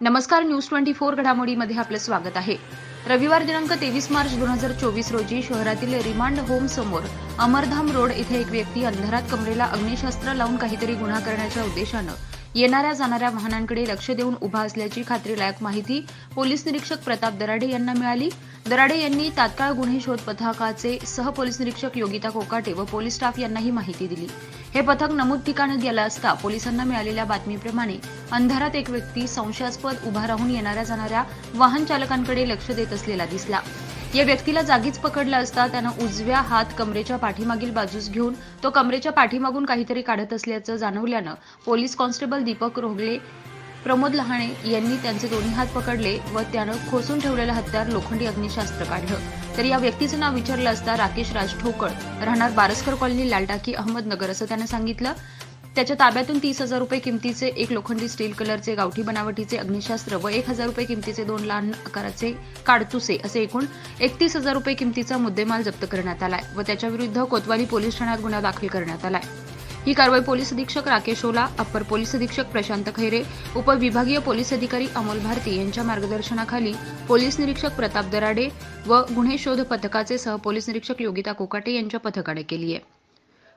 नमस्कार news twenty four घडामोडीमध्ये आपलं स्वागत आहे. रविवार दिनांक तेवीस मार्च दोन हजार चोवीस रोजी शहरातील रिमांड होम समोर अमरधाम रोड इथे एक व्यक्ती अंधारात कमरेला अग्निशस्त्र लावून काहीतरी गुन्हा करण्याच्या उद्देशानं येणाऱ्या जाणाऱ्या वाहनांकडे लक्ष देऊन उभा असल्याची खात्रीलायक माहिती पोलीस निरीक्षक प्रताप दराडे यांना मिळाली. दराडे यांनी तात्काळ गुन्हे शोध पथकाचे सहपोलीस निरीक्षक योगिता कोकाटे व पोलीस स्टाफ यांना ही माहिती दिली. हे पथक नमूद ठिकाणी गेलं असता पोलिसांना मिळालेल्या बातमीप्रमाणे अंधारात एक व्यक्ती संशयास्पद उभा राहून येणाऱ्या जाणाऱ्या वाहन चालकांकडे लक्ष देत असलेला दिसला. या व्यक्तीला जागीच पकडलं असता त्यानं उजव्या हात कमरेच्या पाठीमागील बाजूस घेऊन तो कमरेच्या पाठीमागून काहीतरी काढत असल्याचं जाणवल्यानं पोलीस कॉन्स्टेबल दीपक रोगले प्रमोद लहाणे यांनी त्यांचे दोन्ही हात पकडले व त्यानं खोसून ठेवलेलं हत्यार लोखंडी अग्निशास्त्र काढलं. तर या व्यक्तीचं नाव विचारलं असता राकेश राज ठोकळ राहणार बारसकर कॉलनी लालटाकी अहमदनगर असं त्यानं सांगितलं. त्याच्या ताब्यातून तीस हजार रुपये किमतीचे एक लोखंडी स्टील कलरचे गावठी बनावटीचे अग्निशास्त्र व एक हजार रुपये किमतीचे दोन लहान आकाराचे काडतुसे असे एकूण एकतीस हजार रुपये किमतीचा मुद्देमाल जप्त करण्यात आलाय व त्याच्याविरुद्ध कोतवाली पोलीस ठाण्यात गुन्हा दाखल करण्यात आलाय. ही कारवाई पोलीस अधीक्षक राकेश ओला अप्पर पोलीस अधीक्षक प्रशांत खैरे उपविभागीय पोलीस अधिकारी अमोल भारती यांच्या मार्गदर्शनाखाली पोलीस निरीक्षक प्रताप दराडे व गुन्हे शोध पथकाचे सहपोलीस निरीक्षक योगिता कोकाटे यांच्या पथकाने केली आहे.